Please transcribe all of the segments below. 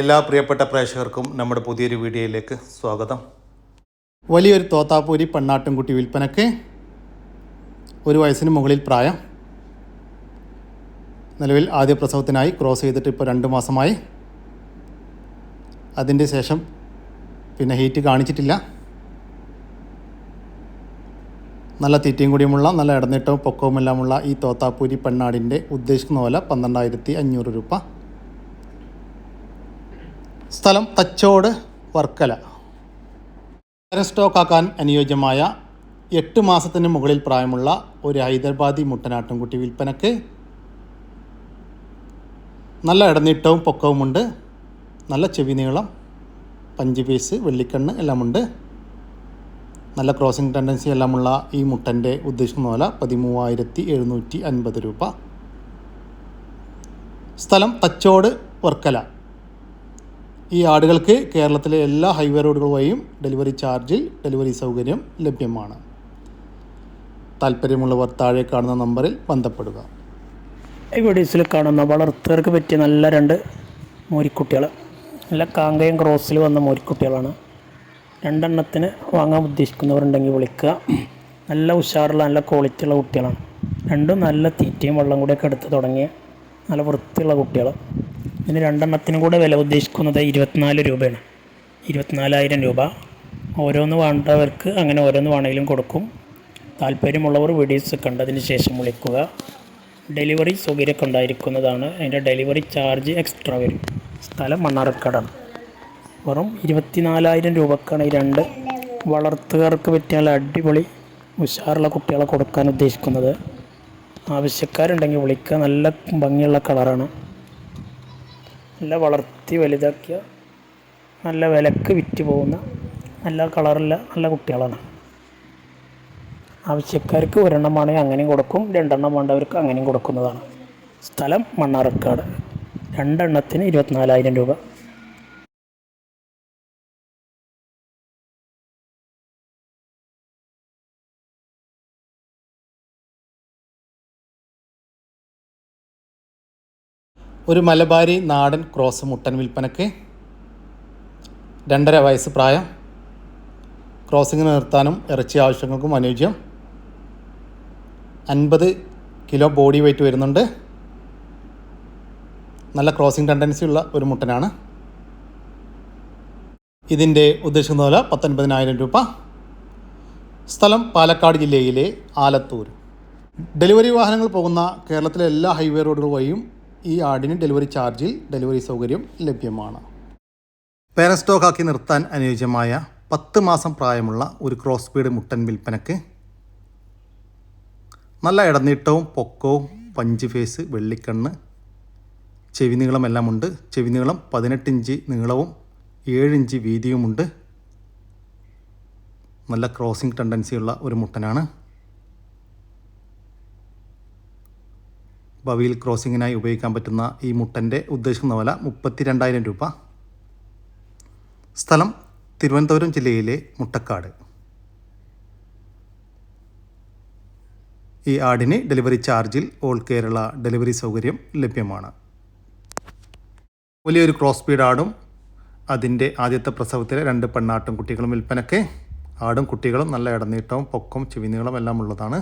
എല്ലാ പ്രിയപ്പെട്ട പ്രേക്ഷകർക്കും നമ്മുടെ പുതിയൊരു വീഡിയോയിലേക്ക് സ്വാഗതം. വലിയൊരു തോത്താപ്പൂരി പെണ്ണാട്ടുംകുട്ടി വിൽപ്പനയ്ക്ക് ഒരു വയസ്സിന് മുകളിൽ പ്രായം. നിലവിൽ ആദ്യ പ്രസവത്തിനായി ക്രോസ് ചെയ്തിട്ട് ഇപ്പോൾ രണ്ട് മാസമായി. അതിന്റെ ശേഷം പിന്നെ ഹീറ്റ് കാണിച്ചിട്ടില്ല. നല്ല തീറ്റയും കൂടിയുമുള്ള നല്ല ഇടനീട്ടവും പൊക്കവുമെല്ലാമുള്ള ഈ തോത്താപ്പൂരി പെണ്ണാടിന്റെ ഉദ്ദേശിക്കുന്ന പോലെ പന്ത്രണ്ടായിരത്തി അഞ്ഞൂറ് രൂപ. സ്ഥലം തച്ചോട് വർക്കല. സ്റ്റോക്കാക്കാൻ അനുയോജ്യമായ എട്ട് മാസത്തിന് മുകളിൽ പ്രായമുള്ള ഒരു ഹൈദരാബാദി മുട്ടനാട്ടുംകുട്ടി വിൽപ്പനക്ക് നല്ല ഇടനീട്ടവും പൊക്കവുമുണ്ട്. നല്ല ചെവി നീളം പഞ്ച് പീസ് വെള്ളിക്കണ്ണ് എല്ലാമുണ്ട്. നല്ല ക്രോസിംഗ് ടെൻഡൻസി എല്ലാമുള്ള ഈ മുട്ടന്റെ ഉദ്ദേശിക്കുന്ന പോലെ പതിമൂവായിരത്തി എഴുന്നൂറ്റി അൻപത് രൂപ. സ്ഥലം തച്ചോട് വർക്കല. ഈ ആടുകൾക്ക് കേരളത്തിലെ എല്ലാ ഹൈവേ റോഡുകൾ വഴിയും ഡെലിവറി ചാർജിൽ ഡെലിവറി സൗകര്യം ലഭ്യമാണ്. താല്പര്യമുള്ളവർ താഴെ കാണുന്ന നമ്പറിൽ ബന്ധപ്പെടുക. ഈ വീഡിയോസിൽ കാണുന്ന വളർത്തുകാർക്ക് പറ്റിയ നല്ല രണ്ട് മോരിക്കുട്ടികൾ നല്ല കാങ്കയം ക്രോസിൽ വന്ന മോരിക്കുട്ടികളാണ്. രണ്ടെണ്ണത്തിന് വാങ്ങാൻ ഉദ്ദേശിക്കുന്നവരുണ്ടെങ്കിൽ വിളിക്കുക. നല്ല ഉഷാറുള്ള നല്ല ക്വാളിറ്റി ഉള്ള കുട്ടികളാണ്. രണ്ടും നല്ല തീറ്റയും വെള്ളം കൂടിയൊക്കെ എടുത്ത് തുടങ്ങിയ നല്ല വൃത്തിയുള്ള കുട്ടികൾ ഇതിന് രണ്ടെണ്ണത്തിനും കൂടെ വില ഉദ്ദേശിക്കുന്നത് ഇരുപത്തിനാല് രൂപയാണ്. ഇരുപത്തിനാലായിരം രൂപ. ഓരോന്ന് വേണ്ടവർക്ക് അങ്ങനെ ഓരോന്ന് വേണമെങ്കിലും കൊടുക്കും. താല്പര്യമുള്ളവർ വീഡിയോസ് കണ്ടതിന് ശേഷം വിളിക്കുക. ഡെലിവറി സൗകര്യമൊക്കെ ഉണ്ടായിരിക്കുന്നതാണ്. അതിന്റെ ഡെലിവറി ചാർജ് എക്സ്ട്രാ വരും. സ്ഥലം മണ്ണാർക്കാടാണ്. വെറും ഇരുപത്തിനാലായിരം രൂപക്കാണ് ഈ രണ്ട് വളർത്തുകാർക്ക് പറ്റിയ നല്ല അടിപൊളി ഉഷാറുള്ള കുട്ടികളെ കൊടുക്കാൻ ഉദ്ദേശിക്കുന്നത്. ആവശ്യക്കാരുണ്ടെങ്കിൽ വിളിക്കുക. നല്ല ഭംഗിയുള്ള കളറാണ്. നല്ല വളർത്തി വലുതാക്കിയ നല്ല വിലക്ക് വിറ്റ് പോകുന്ന നല്ല കളറുള്ള നല്ല കുട്ടികളാണ്. ആവശ്യക്കാർക്ക് ഒരെണ്ണമാണെങ്കിൽ അങ്ങനെയും കൊടുക്കും രണ്ടെണ്ണം വേണ്ടവർക്ക് അങ്ങനെയും കൊടുക്കുന്നതാണ്. സ്ഥലം മണ്ണാർക്കാട്. രണ്ടെണ്ണത്തിന് ഇരുപത്തിനാലായിരം രൂപ. ഒരു മലബാരി നാടൻ ക്രോസ് മുട്ടൻ വിൽപ്പനയ്ക്ക് രണ്ടര വയസ്സ് പ്രായം. ക്രോസിങ്ങിന് നിർത്താനും ഇറച്ചി ആവശ്യങ്ങൾക്കും അനുയോജ്യം. അൻപത് കിലോ ബോഡി വെയിറ്റ് വരുന്നുണ്ട്. നല്ല ക്രോസിംഗ് ടെൻഡൻസി ഉള്ള ഒരു മുട്ടനാണ്. ഇതിന്റെ ഉദ്ദേശിക്കുന്ന വില പത്തൊൻപതിനായിരം രൂപ. സ്ഥലം പാലക്കാട് ജില്ലയിലെ ആലത്തൂർ. ഡെലിവറി വാഹനങ്ങൾ പോകുന്ന കേരളത്തിലെ എല്ലാ ഹൈവേ റോഡുകൾ വഴിയും ഈ ആടിന് ഡെലിവറി ചാർജിൽ ഡെലിവറി സൗകര്യം ലഭ്യമാണ്. പേരസ്റ്റോക്കാക്കി നിർത്താൻ അനുയോജ്യമായ പത്ത് മാസം പ്രായമുള്ള ഒരു ക്രോസ് ബീഡ് മുട്ടൻ വിൽപ്പനക്ക് നല്ല ഇടനീട്ടവും പൊക്കവും പഞ്ച് ഫേസ് വെള്ളിക്കണ്ണ് ചെവി നീളമെല്ലാം ഉണ്ട് ചെവി നീളം പതിനെട്ട് ഇഞ്ച് നീളവും ഏഴിഞ്ച് വീതിയുമുണ്ട്. നല്ല ക്രോസിംഗ് ടെൻഡൻസിയുള്ള ഒരു മുട്ടനാണ്. ഭാവിയിൽ ക്രോസിങ്ങിനായി ഉപയോഗിക്കാൻ പറ്റുന്ന ഈ മുട്ടന്റെ ഉദ്ദേശിക്കുന്ന വില മുപ്പത്തി രണ്ടായിരം രൂപ. സ്ഥലം തിരുവനന്തപുരം ജില്ലയിലെ മുട്ടക്കാട്. ഈ ആടിന് ഡെലിവറി ചാർജിൽ ഓൾ കേരള ഡെലിവറി സൗകര്യം ലഭ്യമാണ്. വലിയൊരു ക്രോസ് സ്പീഡ് ആടും അതിന്റെ ആദ്യത്തെ പ്രസവത്തിലെ രണ്ട് പെണ്ണാട്ടും കുട്ടികളും വിൽപ്പനയ്ക്ക്. ആടും കുട്ടികളും നല്ല ഇടനീട്ടവും പൊക്കം ചെവിനീളം എല്ലാം ഉള്ളതാണ്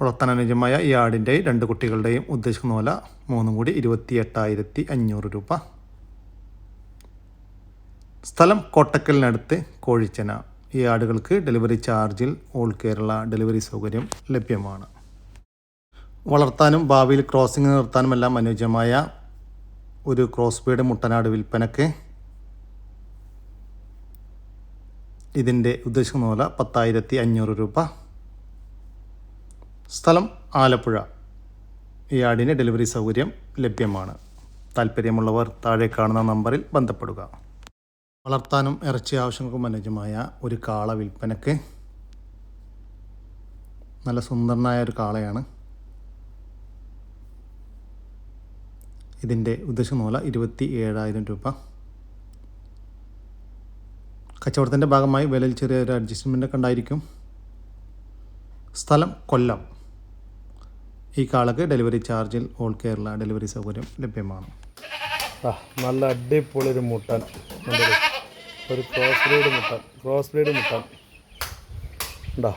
വളർത്താൻ അനുയോജ്യമായ ഈ ആടിന്റെയും രണ്ട് കുട്ടികളുടെയും ഉദ്ദേശിക്കുന്ന വില മൂന്നും കൂടി ഇരുപത്തി എട്ടായിരത്തി അഞ്ഞൂറ് രൂപ. സ്ഥലം കോട്ടക്കലിനടുത്ത് കോഴിച്ചന. ഈ ആടുകൾക്ക് ഡെലിവറി ചാർജിൽ ഓൾ കേരള ഡെലിവറി സൗകര്യം ലഭ്യമാണ്. വളർത്താനും ഭാവിയിൽ ക്രോസിംഗ് നിർത്താനുമെല്ലാം അനുയോജ്യമായ ഒരു ക്രോസ് ബീഡ് മുട്ടനാട് വിൽപ്പനയ്ക്ക് ഇതിന്റെ ഉദ്ദേശിക്കുന്ന പോലെ പത്തായിരത്തി അഞ്ഞൂറ് രൂപ. സ്ഥലം ആലപ്പുഴ. ഈ ആടിന് ഡെലിവറി സൗകര്യം ലഭ്യമാണ്. താല്പര്യമുള്ളവർ താഴെ കാണുന്ന നമ്പറിൽ ബന്ധപ്പെടുക. വളർത്താനും ഇറച്ചി ആവശ്യങ്ങൾക്കും അനുജമായ ഒരു കാള വിൽപ്പനയ്ക്ക് നല്ല സുന്ദരനായ ഒരു കാളയാണ്. ഇതിന്റെ ഉദ്ദേശം മൂല ഇരുപത്തി ഏഴായിരം രൂപ. കച്ചവടത്തിന്റെ ഭാഗമായി വിലയിൽ ചെറിയൊരു അഡ്ജസ്റ്റ്മെന്റ് ഒക്കെ ഉണ്ടായിരിക്കും. സ്ഥലം കൊല്ലം. ഈ കാളക്ക് ഡെലിവറി ചാർജിൽ ഓൾ കേരള ഡെലിവറി സൗകര്യം ലഭ്യമാണ്. നല്ല അടിപൊളി ഒരു മുട്ടൻ. ഒരു ക്രോസ് ബ്രീഡ് മുട്ടൻ. ക്രോസ് ബ്രീഡ് മുട്ടൻ. ഉണ്ടാ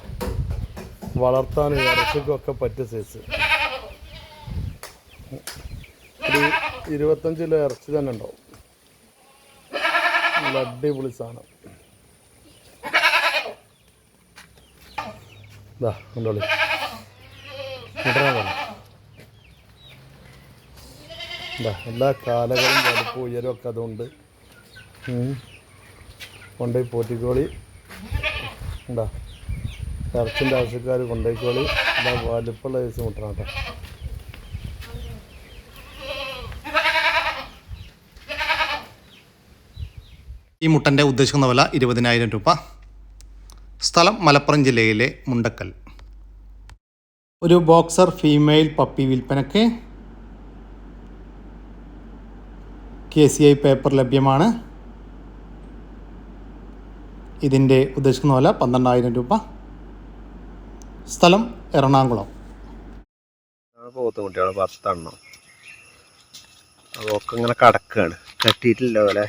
വളർത്താനും ഇറച്ചിക്കും ഒക്കെ പറ്റിയ സൈസ് ഒരു ഇരുപത്തഞ്ച് കിലോ ഇറച്ചി തന്നെ ഉണ്ടാവും. നല്ല അടിപൊളി സാധനം. ഇതാ കണ്ടോളി. പോലെ എല്ലാ കാലകളും വലുപ്പ് ഉയരമൊക്കെ അതുകൊണ്ട്. കൊണ്ടുപോയി പോറ്റിക്കോളി എന്താ ഇറച്ചിന്റെ ആവശ്യക്കാർ കൊണ്ടുപോയിക്കോളി. എന്താ വലുപ്പമുള്ള ദിവസം മുട്ടണം കേട്ടോ. ഈ മുട്ടന്റെ ഉദ്ദേശിക്കുന്ന വില ഇരുപതിനായിരം രൂപ. സ്ഥലം മലപ്പുറം ജില്ലയിലെ മുണ്ടക്കൽ. ഒരു ബോക്സർ ഫീമെയിൽ പപ്പി വിൽപ്പനയ്ക്ക് കെ സി ഐ പേപ്പർ ലഭ്യമാണ്. ഇതിന്റെ ഉദ്ദേശിക്കുന്ന വില പന്ത്രണ്ടായിരം രൂപ. സ്ഥലം എറണാകുളം. പോത്ത് കുട്ടികളെ പത്തെണ്ണം അതൊക്കെ ഇങ്ങനെ കടക്കാണ്. കെട്ടിയിട്ടില്ല പോലെ.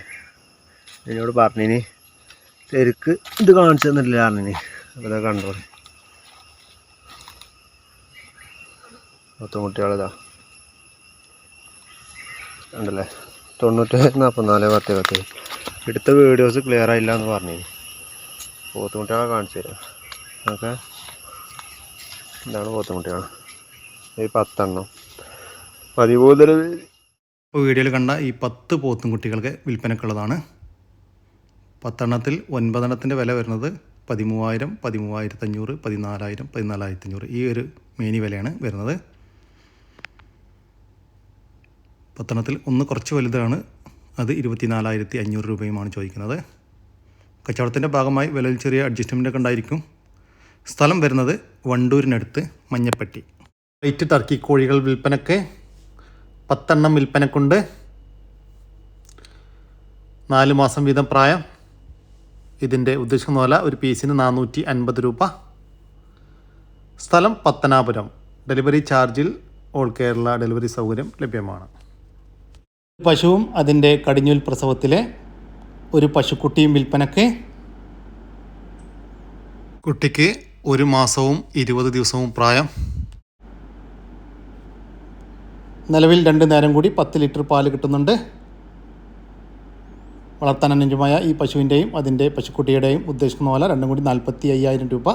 എന്നോട് പറഞ്ഞിന് തെരുക്ക് ഇത് കാണിച്ചു തന്നിട്ടില്ല പറഞ്ഞിന്. അപ്പോൾ കണ്ടോളി പത്ത് കുട്ടികളിതാ ഉണ്ടല്ലേ തൊണ്ണൂറ്റേഴ് നാൽപ്പത്തിനാല് പത്ത് പത്ത് എടുത്ത വീഡിയോസ് ക്ലിയർ ആയില്ല എന്ന് പറഞ്ഞു. പോത്തുമുട്ടികളെ കാണിച്ചു തരാം. ഓക്കെ? ഇതാണ് പോത്തുമുട്ടികൾ ഈ പത്തെണ്ണം. പതിമൂന്നര വീഡിയോയിൽ കണ്ട ഈ പത്ത് പോത്തും കുട്ടികൾക്ക് വിൽപ്പനക്കുള്ളതാണ് പത്തെണ്ണത്തിൽ ഒൻപതെണ്ണത്തിന്റെ വില വരുന്നത് പതിമൂവായിരം പതിമൂവായിരത്തഞ്ഞൂറ് പതിനാലായിരം പതിനാലായിരത്തഞ്ഞൂറ് ഈ ഒരു മേനി വിലയാണ് വരുന്നത്. പത്തെണ്ണത്തിൽ ഒന്ന് കുറച്ച് വലുതാണ്. അത് ഇരുപത്തിനാലായിരത്തി അഞ്ഞൂറ് രൂപയുമാണ് ചോദിക്കുന്നത്. കച്ചവടത്തിന്റെ ഭാഗമായി വിലയിൽ ചെറിയ അഡ്ജസ്റ്റ്മെന്റ് ഒക്കെ ഉണ്ടായിരിക്കും. സ്ഥലം വരുന്നത് വണ്ടൂരിനടുത്ത് മഞ്ഞപ്പെട്ടി. വൈറ്റ് ടർക്കി കോഴികൾ വിൽപ്പനക്ക് പത്തെണ്ണം വിൽപ്പനക്കുണ്ട്. നാല് മാസം വീതം പ്രായം. ഇതിന്റെ ഉദ്ദേശിക്കുന്ന പോലെ ഒരു പീസിന് നാനൂറ്റി അൻപത് രൂപ. സ്ഥലം പത്തനാപുരം. ഡെലിവറി ചാർജിൽ ഓൾ കേരള ഡെലിവറി സൗകര്യം ലഭ്യമാണ്. പശുവും അതിന്റെ കടിഞ്ഞൂൽ പ്രസവത്തിലെ ഒരു പശുക്കുട്ടിയും വിൽപ്പനക്ക് കുട്ടിക്ക് ഒരു മാസവും ഇരുപത് ദിവസവും പ്രായം. നിലവിൽ രണ്ട് നേരം കൂടി പത്ത് ലിറ്റർ പാൽ കിട്ടുന്നുണ്ട്. വളർത്താൻ അനുജമായ ഈ പശുവിന്റെയും അതിന്റെ പശുക്കുട്ടിയുടെയും ഉദ്ദേശിക്കുന്ന പോലെ രണ്ടും കൂടി നാൽപ്പത്തി അയ്യായിരം രൂപ.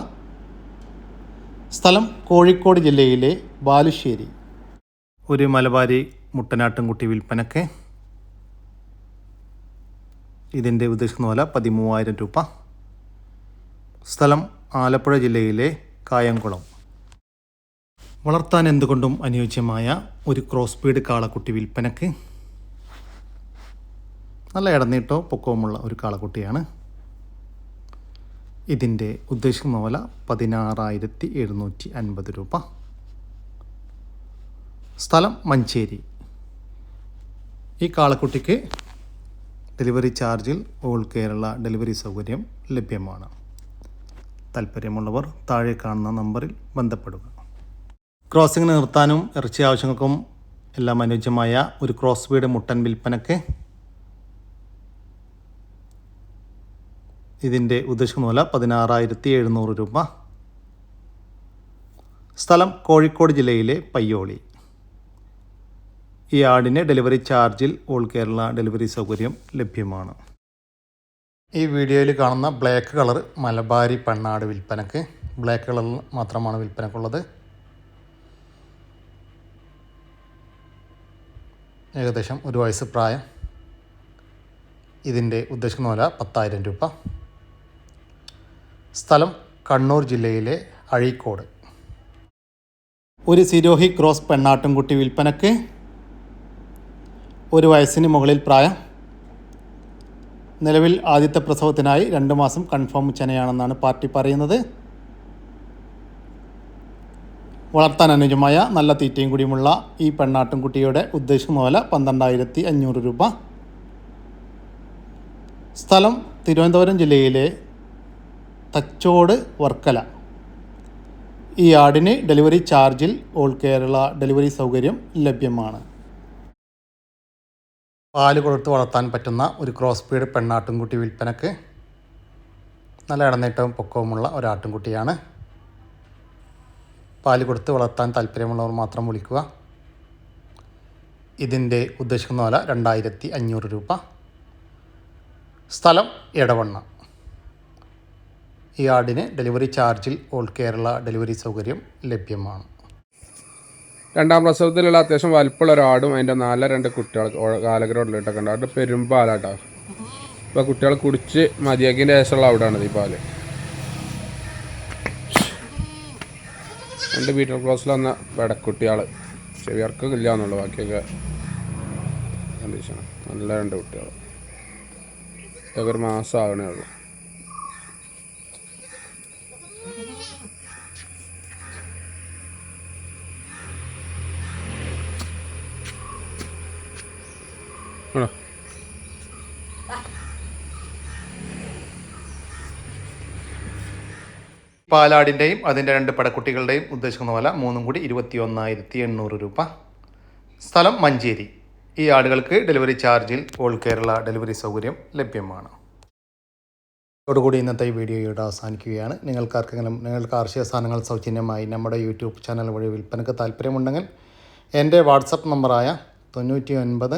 സ്ഥലം കോഴിക്കോട് ജില്ലയിലെ ബാലുശ്ശേരി. ഒരു മലബാരി മുട്ടനാട്ടുംകുട്ടി വിൽപ്പനക്ക് ഇതിന്റെ ഉദ്ദേശിക്കുന്ന വില പതിമൂവായിരം രൂപ. സ്ഥലം ആലപ്പുഴ ജില്ലയിലെ കായംകുളം. വളർത്താൻ എന്തുകൊണ്ടും അനുയോജ്യമായ ഒരു ക്രോസ് ബീഡ് കാളക്കുട്ടി വിൽപ്പനക്ക്. നല്ല ഇടനീട്ടോ പൊക്കവുമുള്ള ഒരു കാളക്കുട്ടിയാണ്. ഇതിന്റെ ഉദ്ദേശിക്കുന്ന വില പതിനാറായിരത്തി എഴുന്നൂറ്റി അൻപത് രൂപ. സ്ഥലം മഞ്ചേരി. ഈ കാളക്കുട്ടിക്ക് ഡെലിവറി ചാർജിൽ ഓൾ കേരള ഡെലിവറി സൗകര്യം ലഭ്യമാണ്. താല്പര്യമുള്ളവർ താഴെ കാണുന്ന നമ്പറിൽ ബന്ധപ്പെടുക. ക്രോസിംഗ് നിർത്താനും ഇറച്ചി ആവശ്യങ്ങൾക്കും എല്ലാം അനുയോജ്യമായ ഒരു ക്രോസ് വീട് മുട്ടൻ വിൽപ്പനക്ക് ഇതിന്റെ ഉദ്ദേശിക്കുന്ന വില പതിനാറായിരത്തി എഴുന്നൂറ് രൂപ. സ്ഥലം കോഴിക്കോട് ജില്ലയിലെ പയ്യോളി. ഈ ആടിന് ഡെലിവറി ചാർജിൽ ഓൾ കേരള ഡെലിവറി സൗകര്യം ലഭ്യമാണ്. ഈ വീഡിയോയിൽ കാണുന്ന ബ്ലാക്ക് കളർ മലബാരി പെണ്ണാട് വിൽപ്പനക്ക് ബ്ലാക്ക് കളറിൽ മാത്രമാണ് വിൽപ്പനക്കുള്ളത്. ഏകദേശം ഒരു വയസ്സ് പ്രായം. ഇതിന്റെ ഉദ്ദേശിക്കുന്ന വില പത്തായിരം രൂപ. സ്ഥലം കണ്ണൂർ ജില്ലയിലെ അഴീക്കോട്. ഒരു സിരോഹി ക്രോസ് പെണ്ണാട്ടുംകുട്ടി വിൽപ്പനക്ക് ഒരു വയസ്സിന് മുകളിൽ പ്രായം. നിലവിൽ ആദ്യത്തെ പ്രസവത്തിനായി രണ്ട് മാസം കൺഫേം ചെനയാണെന്നാണ് പാർട്ടി പറയുന്നത്. വളർത്താൻ അനുയോജ്യമായ നല്ല തീറ്റയും കൂടിയുമുള്ള ഈ പെണ്ണാട്ടുംകുട്ടിയുടെ ഉദ്ദേശിക്കുന്ന വില പന്ത്രണ്ടായിരത്തി അഞ്ഞൂറ് രൂപ. സ്ഥലം തിരുവനന്തപുരം ജില്ലയിലെ തച്ചോട് വർക്കല. ഈ ആടിന് ഡെലിവറി ചാർജിൽ ഓൾ കേരള ഡെലിവറി സൗകര്യം ലഭ്യമാണ്. പാൽ കൊടുത്ത് വളർത്താൻ പറ്റുന്ന ഒരു ക്രോസ് പീഡ് പെണ്ണാട്ടുംകുട്ടി വിൽപ്പനക്ക് നല്ല ഇടനേറ്റവും പൊക്കവുമുള്ള ഒരു പാൽ കൊടുത്ത് വളർത്താൻ താല്പര്യമുള്ളവർ മാത്രം വിളിക്കുക. ഇതിന്റെ ഉദ്ദേശിക്കുന്ന വില രണ്ടായിരത്തി അഞ്ഞൂറ് രൂപ. സ്ഥലം ഇടവണ്ണ ഈ ആടിന് ഡെലിവറി ചാർജിൽ ഓൾ കേരള ഡെലിവറി സൗകര്യം ലഭ്യമാണ്. രണ്ടാം പ്രസവത്തിലുള്ള അത്യാവശ്യം വലിപ്പമുള്ള ഒരാടും അതിന്റെ നാല രണ്ട് കുട്ടികൾ കാലഗ്രോഡിലിട്ടൊക്കെ ഉണ്ട്. അവരുടെ പെരുമ്പാലാട്ടോ ഇപ്പോൾ കുട്ടികൾ കുടിച്ച് മതിയാക്കിന്റെ ശേഷമുള്ള അവിടെയാണ് ഈ പാൽ. രണ്ട് മീറ്റർ ക്ലോസിൽ വന്ന വെടക്കുട്ടികൾ ചെവിയർക്കൊക്കെ ഇല്ല എന്നുള്ളു ബാക്കിയൊക്കെ കണ്ടീഷൻ നല്ല രണ്ട് കുട്ടികൾ ഇതൊക്കെ ഒരു മാസം ആകണേ ഉള്ളൂ. ആണോ? പാലാടിന്റെയും അതിന്റെ രണ്ട് പടക്കുട്ടികളുടെയും ഉദ്ദേശിക്കുന്ന വില മൂന്നും കൂടി ഇരുപത്തി ഒന്നായിരത്തി എണ്ണൂറ് രൂപ. സ്ഥലം മഞ്ചേരി. ഈ ആടുകൾക്ക് ഡെലിവറി ചാർജിൽ ഓൾ കേരള ഡെലിവറി സൗകര്യം ലഭ്യമാണ്. ഇതോടുകൂടി ഇന്നത്തെ വീഡിയോ ഇവിടെ അവസാനിക്കുകയാണ്. നിങ്ങൾക്കാർക്കെങ്കിലും നിങ്ങൾ കാർഷിക സാധനങ്ങൾ സൗജന്യമായി നമ്മുടെ യൂട്യൂബ് ചാനൽ വഴി വിൽപ്പനക്ക് താല്പര്യമുണ്ടെങ്കിൽ എന്റെ വാട്സപ്പ് നമ്പറായ തൊണ്ണൂറ്റി ഒൻപത്